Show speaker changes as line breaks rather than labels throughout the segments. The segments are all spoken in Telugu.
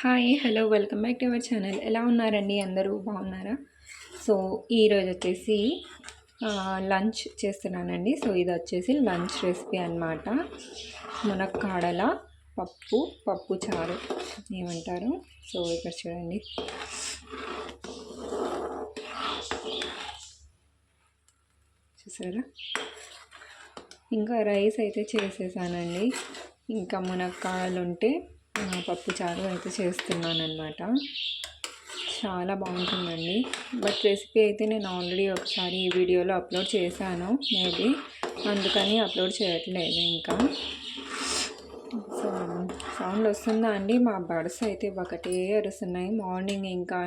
Hi hello welcome back to our channel. ఎలా ఉన్నారండి? అందరూ బాగున్నారా? సో ఈరోజు వచ్చేసి లంచ్ చేస్తున్నానండి. సో ఇది వచ్చేసి లంచ్ రెసిపీ అన్నమాట. మునక్కాడల పప్పు పప్పు చారు ఏమంటారు? సో ఇక్కడ చూడండి. చూసారా? ఇంకా రైస్ అయితే చేసేసానండి. ఇంకా మునక్కాడలు ఉంటే పప్పు చారు అయితే చేస్తున్నాను అనమాట చాలా బాగుంటుందండి. బట్ రెసిపీ అయితే నేను ఆల్రెడీ ఒకసారి ఈ వీడియోలో అప్లోడ్ చేశాను మేబీ. అందుకని అప్లోడ్ చేయట్లేదు ఇంకా. సో సౌండ్ వస్తుందా అండి? మా బర్డ్స్ అయితే ఒకటే అరుస్తున్నాయి. మార్నింగ్ ఇంకా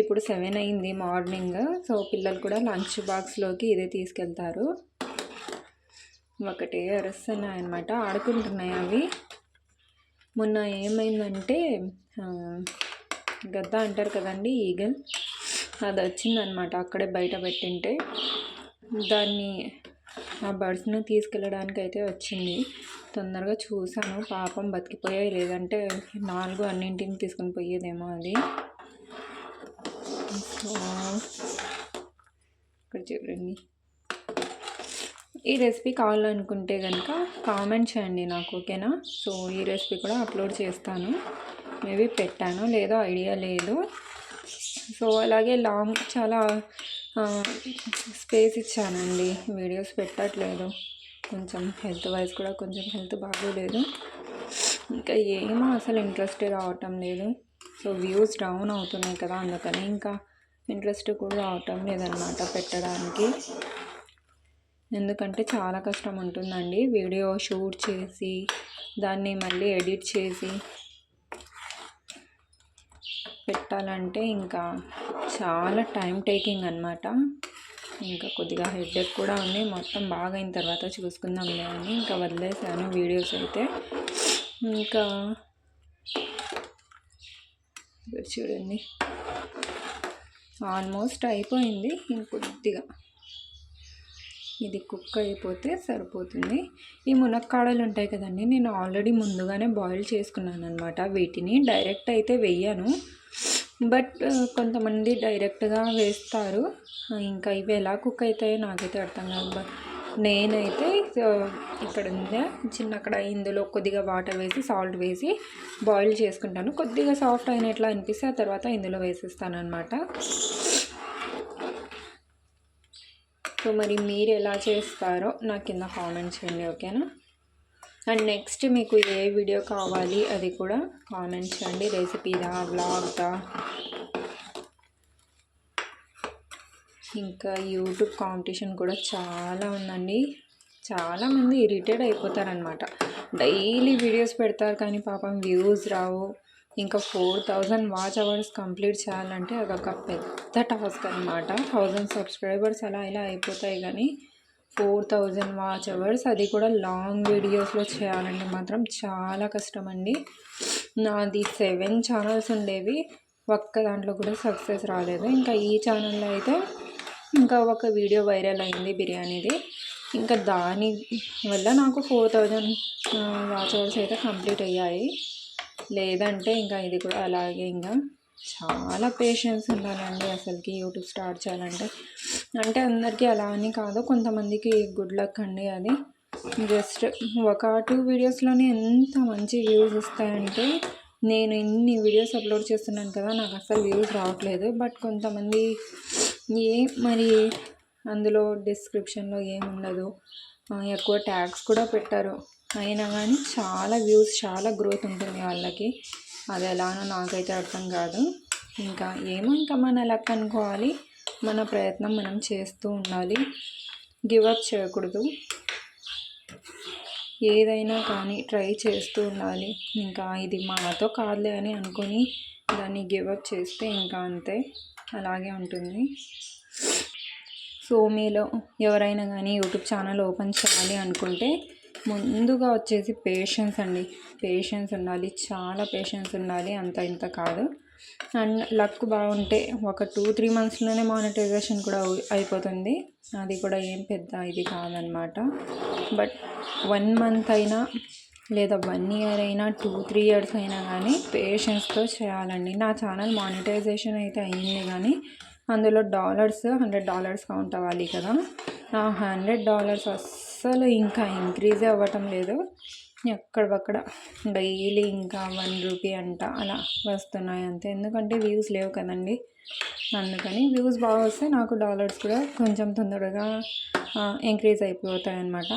ఇప్పుడు సెవెన్ అయింది మార్నింగ్. సో పిల్లలు కూడా లంచ్ బాక్స్లోకి ఇదే తీసుకెళ్తారు. ఒకటే అరుస్తున్నాయి అనమాట ఆడుకుంటున్నాయి అవి. మొన్న ఏమైందంటే గద్ద అంటారు కదండి ఈగల్ అది వచ్చిందనమాట అక్కడే బయట పెట్టింటే. దాన్ని ఆ బర్డ్స్ను తీసుకెళ్ళడానికి అయితే వచ్చింది. తొందరగా చూసాను పాపం బతికిపోయాయి లేదంటే నాలుగు అన్నింటిని తీసుకొని పోయేదేమో అది. ఇక్కడ చూడండి. ఈ రెసిపీ కావాలనుకుంటే కనుక కామెంట్ చేయండి నాకు ఓకేనా? సో ఈ రెసిపీ కూడా అప్లోడ్ చేస్తాను. మేబీ పెట్టాను లేదో ఐడియా లేదు. సో అలాగే లాంగ్ చాలా స్పేస్ ఇచ్చానండి. వీడియోస్ పెట్టట్లేదు. కొంచెం హెల్త్ వైజ్ కూడా కొంచెం హెల్త్ బాగోలేదు. ఇంకా ఏమో అసలు ఇంట్రెస్ట్ రావటం లేదు. సో వ్యూస్ డౌన్ అవుతున్నాయి కదా అందుకని ఇంకా ఇంట్రెస్ట్ కూడా రావటం లేదనమాట పెట్టడానికి. ఎందుకంటే చాలా కష్టం ఉంటుందండి. వీడియో షూట్ చేసి దాన్ని మళ్ళీ ఎడిట్ చేసి పెట్టాలంటే ఇంకా చాలా టైం టేకింగ్ అనమాట ఇంకా కొద్దిగా హెడ్ఎక్ కూడా ఉంది. మొత్తం బాగా అయిన తర్వాత చూసుకుందాంలే అని ఇంకా వదిలేసాను వీడియోస్ అయితే. ఇంకా చూడండి. ఆల్మోస్ట్ అయిపోయింది ఇంకొద్దిగా. ఇది కుక్ అయిపోతే సరిపోతుంది. ఈ మునక్కాడలు ఉంటాయి కదండి నేను ఆల్రెడీ ముందుగానే బాయిల్ చేసుకున్నాను అనమాట వీటిని డైరెక్ట్ అయితే వేయను. బట్ కొంతమంది డైరెక్ట్గా వేస్తారు. ఇంకా ఇవి ఎలా కుక్ అవుతాయో నాకైతే అర్థం కాదు. బట్ నేనైతే ఇక్కడ ఉందా చిన్న అక్కడ ఇందులో కొద్దిగా వాటర్ వేసి సాల్ట్ వేసి బాయిల్ చేసుకుంటాను. కొద్దిగా సాఫ్ట్ అయినట్లు అనిపిస్తే ఆ తర్వాత ఇందులో వేసేస్తాను అనమాట సో మరి మీరు ఎలా చేస్తారో నాకు కింద కామెంట్ చేయండి ఓకేనా? అండ్ నెక్స్ట్ మీకు ఏ వీడియో కావాలి అది కూడా కామెంట్ చేయండి. రెసిపీదా వ్లాగ్దా? ఇంకా యూట్యూబ్ కాంపిటీషన్ కూడా చాలా ఉందండి. చాలామంది ఇరిటేట్ అయిపోతారనమాట డైలీ వీడియోస్ పెడతారు కానీ పాపం వ్యూస్ రావు. ఇంకా four thousand watch hours complete చేయాలంటే అదొక పెద్ద టాస్క్ అనమాట థౌజండ్ సబ్స్క్రైబర్స్ అలా ఇలా అయిపోతాయి కానీ ఫోర్ థౌజండ్ వాచ్ అవర్స్ అది కూడా లాంగ్ వీడియోస్లో చేయాలంటే మాత్రం చాలా కష్టం అండి నాది సెవెన్ ఛానల్స్ ఉండేవి ఒక్క దాంట్లో కూడా సక్సెస్ రాలేదు. ఇంకా ఈ ఛానల్లో అయితే ఇంకా ఒక వీడియో వైరల్ అయింది బిర్యానీది. ఇంకా దాని వల్ల నాకు ఫోర్ థౌజండ్ వాచ్ అవర్స్ అయితే కంప్లీట్ అయ్యాయి. లేదంటే ఇంకా ఇది కూడా అలాగే ఇంకా చాలా పేషెన్స్ ఉండాలండి అసలుకి యూట్యూబ్ స్టార్ట్ చేయాలంటే. అంటే అందరికీ అలా అని కాదు కొంతమందికి గుడ్ లక్ అండి అది. జస్ట్ ఒక టూ వీడియోస్లోనే ఎంత మంచి వ్యూస్ వస్తాయంటే నేను ఇన్ని వీడియోస్ అప్లోడ్ చేస్తున్నాను కదా నాకు అసలు వ్యూస్ రావట్లేదు. బట్ కొంతమంది ఏ మరి అందులో డిస్క్రిప్షన్లో ఏముండదు. ఎక్కువ ట్యాగ్స్ కూడా పెట్టారు. అయినా కానీ చాలా వ్యూస్ చాలా గ్రోత్ ఉంటుంది వాళ్ళకి. అది ఎలానో నాకైతే అర్థం కాదు. ఇంకా ఏమో ఇంకా మన లక్ అనుకోవాలి. మన ప్రయత్నం మనం చేస్తూ ఉండాలి. గివ్ అప్ చేయకూడదు. ఏదైనా కానీ ట్రై చేస్తూ ఉండాలి. ఇంకా ఇది మాతో కాదులే అని అనుకొని దాన్ని గివ్ అప్ చేస్తే ఇంకా అంతే. అలాగే ఉంటుంది. సో మీలో ఎవరైనా కానీ యూట్యూబ్ ఛానల్ ఓపెన్ చేయాలి అనుకుంటే ముందుగా వచ్చేసి పేషెన్స్ అండి. పేషెన్స్ ఉండాలి. చాలా పేషెన్స్ ఉండాలి. అంత ఇంత కాదు. అండ్ లక్ బాగుంటే ఒక టూ త్రీ మంత్స్లోనే మానిటైజేషన్ కూడా అయిపోతుంది. అది కూడా ఏం పెద్ద ఇది కాదనమాట బట్ వన్ మంత్ అయినా లేదా వన్ ఇయర్ అయినా టూ త్రీ ఇయర్స్ అయినా కానీ పేషెన్స్తో చేయాలండి. నా ఛానల్ మానిటైజేషన్ అయితే అయింది కానీ అందులో డాలర్స్ హండ్రెడ్ డాలర్స్ కౌంట్ అవ్వాలి కదా. ఆ హండ్రెడ్ డాలర్స్ అస్సలు ఇంకా ఇంక్రీజ్ అవ్వటం లేదు. ఎక్కడక్కడ డైలీ ఇంకా వన్ రూపీ అంట అలా వస్తున్నాయి అంతే. ఎందుకంటే వ్యూస్ లేవు కదండి. అందుకని వ్యూస్ బాగా వస్తే నాకు డాలర్స్ కూడా కొంచెం తొందరగా ఇంక్రీజ్ అయిపోతాయి అన్నమాట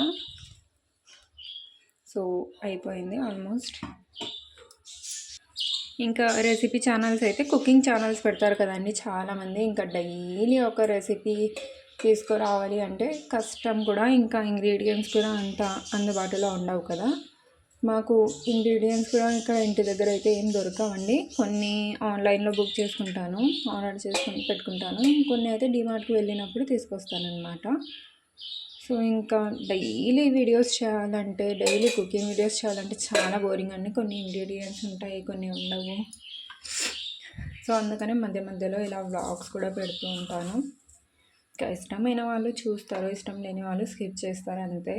సో అయిపోయింది ఆల్మోస్ట్. ఇంకా రెసిపీ ఛానల్స్ అయితే కుకింగ్ ఛానల్స్ పెడతారు కదండి చాలామంది. ఇంకా డైలీ ఒక రెసిపీ తీసుకురావాలి అంటే కష్టం కూడా ఇంకా ఇంగ్రీడియంట్స్ కూడా అంత అందుబాటులో ఉండవు కదా. మాకు ఇంగ్రీడియంట్స్ కూడా ఇక్కడ ఇంటి దగ్గర అయితే ఏం దొరకవండి. కొన్ని ఆన్లైన్లో బుక్ చేసుకుంటాను ఆర్డర్ చేసుకుని పెట్టుకుంటాను. కొన్ని అయితే డిమార్ట్కి వెళ్ళినప్పుడు తీసుకొస్తానమాట సో ఇంకా డైలీ వీడియోస్ చేయాలంటే డైలీ కుకింగ్ వీడియోస్ చేయాలంటే చాలా బోరింగ్ అండి. కొన్ని ఇంగ్రీడియంట్స్ ఉంటాయి కొన్ని ఉండవు. సో అందుకనే మధ్య మధ్యలో ఇలా వ్లాగ్స్ కూడా పెడుతూ ఉంటాను. ఇంకా ఇష్టమైన వాళ్ళు చూస్తారు ఇష్టం లేని వాళ్ళు స్కిప్ చేస్తారు అంతే.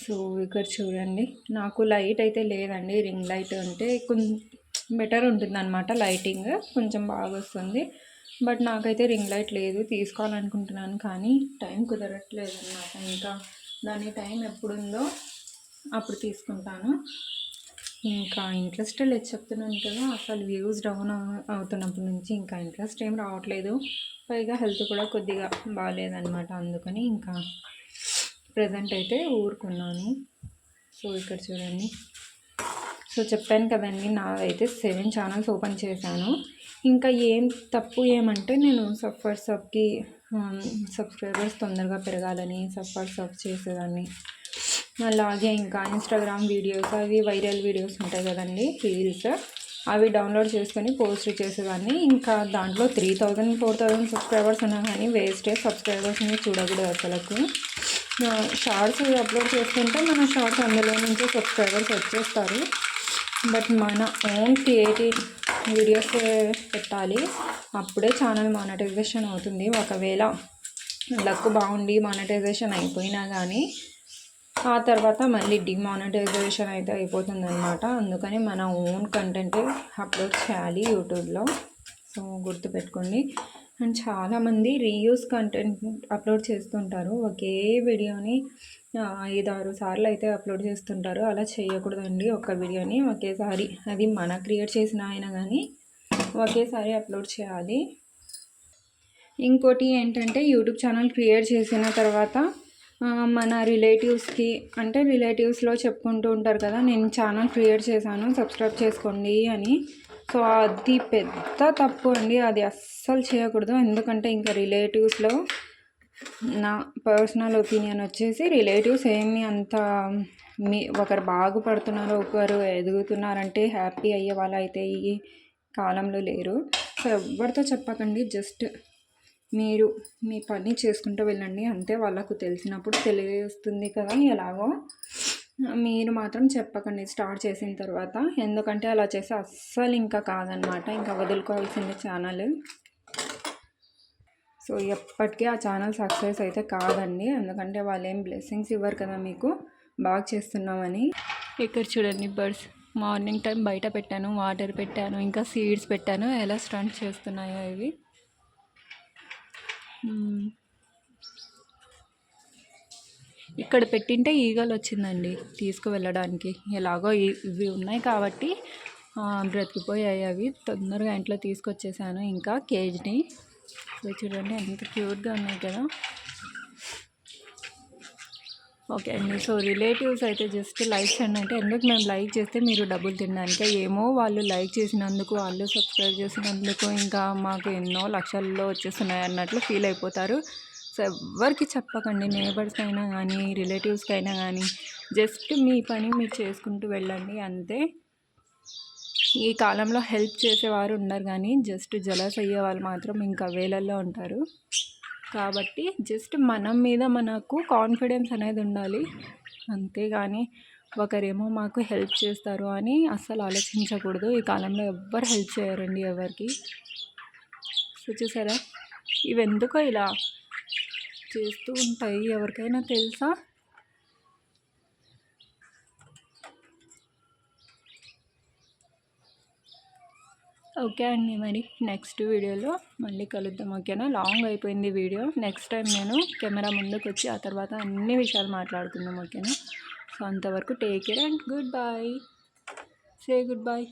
సో ఇక్కడ చూడండి నాకు లైట్ అయితే లేదండి రింగ్ లైట్ ఉంటే కొంచెం బెటర్ ఉంటుంది అనమాట లైటింగ్ కొంచెం బాగా వస్తుంది. బట్ నాకైతే రింగ్ లైట్ లేదు తీసుకోవాలనుకుంటున్నాను కానీ టైం కుదరట్లేదు అనమాట ఇంకా దాని టైం ఎప్పుడుందో అప్పుడు తీసుకుంటాను. ఇంకా ఇంట్రెస్ట్ లేదు చెప్తున్నాను కదా అసలు వ్యూస్ డౌన్ అవుతున్నప్పటి నుంచి ఇంకా ఇంట్రెస్ట్ ఏం రావట్లేదు. పైగా హెల్త్ కూడా కొద్దిగా బాగాలేదనమాట అందుకని ఇంకా ప్రజెంట్ అయితే ఊరుకున్నాను. సో ఇక్కడ చూడండి. సో చెప్పాను కదండి నాదైతే సెవెన్ ఛానల్స్ ఓపెన్ చేశాను. ఇంకా ఏం తప్పు ఏమంటే నేను సఫర్ సబ్కి సబ్స్క్రైబర్స్ తొందరగా పెరగాలని సఫర్ సబ్ చేసేదాన్ని. అలాగే ఇంకా ఇన్స్టాగ్రామ్ వీడియోస్ అవి వైరల్ వీడియోస్ ఉంటాయి కదండి రీల్స్ అవి డౌన్లోడ్ చేసుకొని పోస్ట్ చేసేదాన్ని. ఇంకా దాంట్లో three thousand four thousand subscribers ఉన్నా కానీ వేస్టే సబ్స్క్రైబర్స్ని చూడకూడదు అసలుకు. షార్ట్స్ అప్లోడ్ చేసుకుంటే మన షార్ట్స్ అందులో నుంచి సబ్స్క్రైబర్స్ వచ్చేస్తారు. బట్ మన ఓన్ క్రియేటివ్ వీడియోస్ పెట్టాలి అప్పుడే ఛానల్ మానిటైజేషన్ అవుతుంది. ఒకవేళ లక్ బాగుండి మానిటైజేషన్ అయిపోయినా కానీ ఆ తర్వాత మళ్ళీ డిమానిటైజేషన్ అయితే అయిపోతుంది అనమాట అందుకని మన ఓన్ కంటెంట్ అప్లోడ్ చేయాలి యూట్యూబ్లో. సో గుర్తుపెట్టుకోండి. అండ్ చాలామంది రీయూస్ కంటెంట్ అప్లోడ్ చేస్తుంటారు. ఒకే వీడియోని ఐదు ఆరు సార్లు అయితే అప్లోడ్ చేస్తుంటారు. అలా చేయకూడదండి ఒక వీడియోని. ఒకేసారి అది మన క్రియేట్ చేసిన ఆయన కానీ ఒకేసారి అప్లోడ్ చేయాలి. ఇంకోటి ఏంటంటే యూట్యూబ్ ఛానల్ క్రియేట్ చేసిన తర్వాత మన రిలేటివ్స్కి అంటే రిలేటివ్స్లో చెప్పుకుంటూ ఉంటారు కదా నేను ఛానల్ క్రియేట్ చేశాను సబ్స్క్రైబ్ చేసుకోండి అని. సో అది పెద్ద తప్పు అండి. అది అస్సలు చేయకూడదు. ఎందుకంటే ఇంకా రిలేటివ్స్లో నా పర్సనల్ ఒపీనియన్ వచ్చేసి రిలేటివ్స్ ఏమి అంత మీ ఒకరు బాగుపడుతున్నారు ఒకరు ఎదుగుతున్నారంటే హ్యాపీ అయ్యే వాళ్ళు అయితే ఈ కాలంలో లేరు. సో ఎవరితో చెప్పకండి. జస్ట్ మీరు మీ పని చేసుకుంటూ వెళ్ళండి. అంతే వాళ్ళకు తెలిసినప్పుడు తెలియస్తుంది కదా ఎలాగో. మీరు మాత్రం చెప్పకండి స్టార్ట్ చేసిన తర్వాత. ఎందుకంటే అలా చేస్తే అస్సలు ఇంకా కాదనమాట. ఇంకా వదులుకోవాల్సింది ఛానల్. సో ఎప్పటికీ ఆ ఛానల్ సక్సెస్ అయితే కాదండి. ఎందుకంటే వాళ్ళు ఏం బ్లెస్సింగ్స్ ఇవ్వరు కదా మీకు. బాగా చేస్తున్నామని. ఇక్కడ చూడండి బర్డ్స్. మార్నింగ్ టైం బయట పెట్టాను వాటర్ పెట్టాను ఇంకా సీడ్స్ పెట్టాను. ఎలా స్టంట్ చేస్తున్నాయో ఇవి. ఇక్కడ పెట్టింటే ఈగలు వచ్చిందండి తీసుకువెళ్ళడానికి. ఎలాగో ఇవి ఉన్నాయి కాబట్టి బ్రతికిపోయాయి అవి. తొందరగా ఇంట్లో తీసుకొచ్చేసాను. ఇంకా కేజీని. చూడండి ఎంత క్యూట్గా ఉన్నాయి కదా. ఓకే. అండి సో రిలేటివ్స్ అయితే జస్ట్ లైక్ చేయండి అంటే ఎందుకు మేము లైక్ చేస్తే మీరు డబ్బులు తినడానికి? ఏమో వాళ్ళు లైక్ చేసినందుకు వాళ్ళు సబ్స్క్రైబ్ చేసినందుకు ఇంకా మాకు ఎన్నో లక్షల్లో వచ్చేస్తున్నాయి అన్నట్లు ఫీల్ అయిపోతారు. సో ఎవరికి చెప్పకండి. నేబర్స్కి అయినా కానీ రిలేటివ్స్కి అయినా కానీ జస్ట్ మీ పని మీరు చేసుకుంటూ వెళ్ళండి అంతే. ఈ కాలంలో హెల్ప్ చేసేవారు ఉన్నారు కానీ జస్ట్ జలస్ అయ్యే వాళ్ళు మాత్రం ఇంకా వేలల్లో ఉంటారు. కాబట్టి జస్ట్ మనం మీద మనకు కాన్ఫిడెన్స్ అనేది ఉండాలి. అంతేగాని ఒకరేమో మాకు హెల్ప్ చేస్తారు అని అస్సలు ఆలోచించకూడదు. ఈ కాలంలో ఎవ్వరు హెల్ప్ చేయరండి ఎవరికి. సో చూసారా? ఇవెందుకో ఇలా చేస్తూ ఉంటాయి ఎవరికైనా తెలుసా? ఓకే అండి. మరి నెక్స్ట్ వీడియోలో మళ్ళీ కలుద్దాం ఓకేనా? లాంగ్ అయిపోయింది వీడియో. నెక్స్ట్ టైం నేను కెమెరా ముందుకు వచ్చి ఆ తర్వాత అన్ని విషయాలు మాట్లాడుకుందాం ఓకేనా? సో అంతవరకు take care and goodbye say goodbye